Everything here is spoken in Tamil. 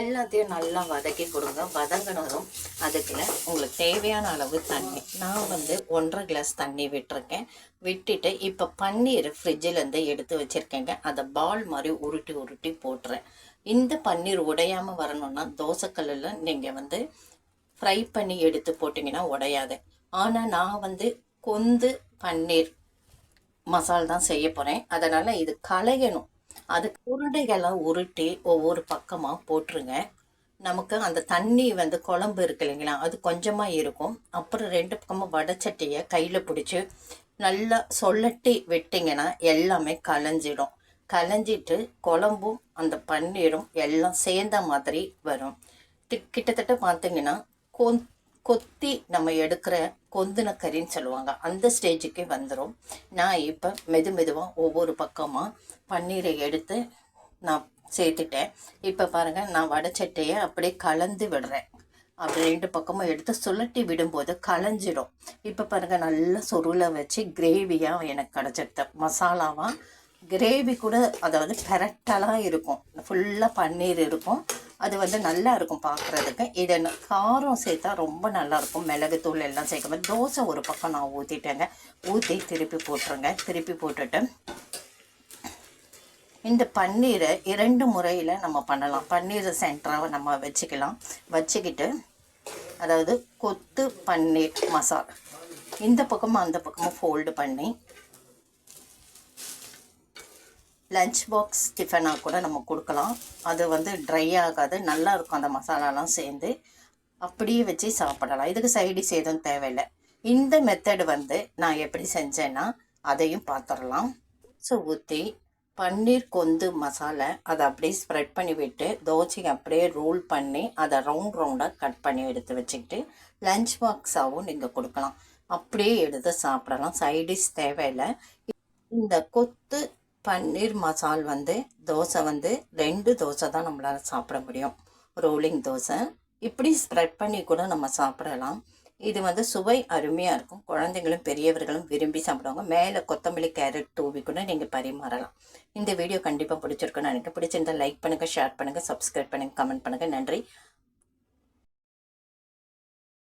எல்லாத்தையும் நல்லா வதக்கி கொடுங்க. வதங்கினதும் அதுக்குள்ள உங்களுக்கு தேவையான அளவு தண்ணி. நான் வந்து ஒன்றரை கிளாஸ் தண்ணி விட்டிருக்கேன். விட்டுட்டு இப்போ பன்னீர் ஃப்ரிட்ஜிலேருந்து எடுத்து வச்சுருக்கேங்க. அதை பால் மாதிரி உருட்டி உருட்டி போட்டுறேன். இந்த பன்னீர் உடையாமல் வரணும்னா தோசைக்கல்லில் நீங்கள் வந்து ஃப்ரை பண்ணி எடுத்து போட்டிங்கன்னா உடையாது. ஆனால் நான் வந்து கொந்து பன்னீர் மசால் தான் செய்ய போகிறேன் அதனால் இது களையணும். அது உருண்டைகளை உருட்டி ஒவ்வொரு பக்கமாக போட்டுருங்க. நமக்கு அந்த தண்ணி வந்து குழம்பு இருக்கு இல்லைங்களா? அது கொஞ்சமாக இருக்கும். அப்புறம் ரெண்டு பக்கமும் வடச்சட்டியை கையில் பிடிச்சி நல்லா சொல்லட்டி விட்டிங்கன்னா எல்லாமே கலைஞ்சிடும். கலைஞ்சிட்டு குழம்பும் அந்த பன்னீரும் எல்லாம் சேர்ந்த மாதிரி வரும். கிட்டத்தட்ட பார்த்தீங்கன்னா கொ கொத்தி நம்ம எடுக்கிற கொந்தின கறின்னு சொல்லுவாங்க. அந்த ஸ்டேஜுக்கு வந்துடும் நான் இப்போ மெது மெதுவாக ஒவ்வொரு பக்கமாக பன்னீரை எடுத்து நான் சேர்த்துட்டேன். இப்போ பாருங்கள் நான் வடச்சட்டையை அப்படியே கலந்து விடுறேன். அப்படி ரெண்டு பக்கமும் எடுத்து சுழட்டி விடும்போது களைஞ்சிடும் இப்போ பாருங்கள் நல்லா சொருளை வச்சு கிரேவியாக எனக்கு கிடச்சிடுத்த மசாலாவாக கிரேவி கூட அதாவது பெரட்டலாக இருக்கும். ஃபுல்லாக பன்னீர் இருக்கும். அது வந்து நல்லா இருக்கும் பார்க்குறதுக்கு இதை காரம் சேர்த்தா ரொம்ப நல்லாயிருக்கும் மிளகுத்தூள் எல்லாம் சேர்க்கும்போது தோசை ஒரு பக்கம் நான் ஊற்றிட்டேங்க ஊற்றி திருப்பி போட்டுருங்க. திருப்பி போட்டுட்டு இந்த பன்னீரை இரண்டு முறையில் நம்ம பண்ணலாம். பன்னீர் சென்டராக நம்ம வச்சுக்கலாம். வச்சுக்கிட்டு அதாவது கொத்து பன்னீர் மசால். இந்த பக்கமும் அந்த பக்கமும் ஃபோல்டு பண்ணி லஞ்ச் பாக்ஸ் டிஃபனாக கூட நம்ம கொடுக்கலாம். அது வந்து ட்ரை ஆகாது நல்லா இருக்கும் அந்த மசாலாலாம் சேர்ந்து. அப்படியே வச்சு சாப்பிடலாம். இதுக்கு சைடிஷ் எதுவும் தேவையில்லை. இந்த மெத்தடு வந்து நான் எப்படி செஞ்சேன்னா அதையும் பார்த்துடலாம் ஸோ ஊற்றி பன்னீர் கொந்து மசாலா அதை அப்படியே ஸ்ப்ரெட் பண்ணி விட்டு தோசைக்கு அப்படியே ரோல் பண்ணி அதை ரவுண்ட் ரவுண்டாக கட் பண்ணி எடுத்து வச்சுக்கிட்டு லஞ்ச் பாக்ஸாகவும் நீங்கள் கொடுக்கலாம். அப்படியே எடுத்து சாப்பிடலாம். சைடிஷ் தேவையில்லை. இந்த கொத்து பன்னீர் மசால் வந்து தோசை வந்து ரெண்டு தோசை தான் நம்மளால் சாப்பிட முடியும். ரோலிங் தோசை. இப்படி ஸ்ப்ரெட் பண்ணி கூட நம்ம சாப்பிடலாம். இது வந்து சுவை அருமையாக இருக்கும். குழந்தைங்களும் பெரியவர்களும் விரும்பி சாப்பிடுவாங்க. மேலே கொத்தமல்லி கேரட் தூவி கூட நீங்கள் பரிமாறலாம். இந்த வீடியோ கண்டிப்பாக பிடிச்சிருக்குன்னு நினைக்கிறேன். பிடிச்சிருந்தா லைக் பண்ணுங்கள் ஷேர் பண்ணுங்கள் சப்ஸ்கிரைப் பண்ணுங்கள் கமெண்ட் பண்ணுங்கள் நன்றி.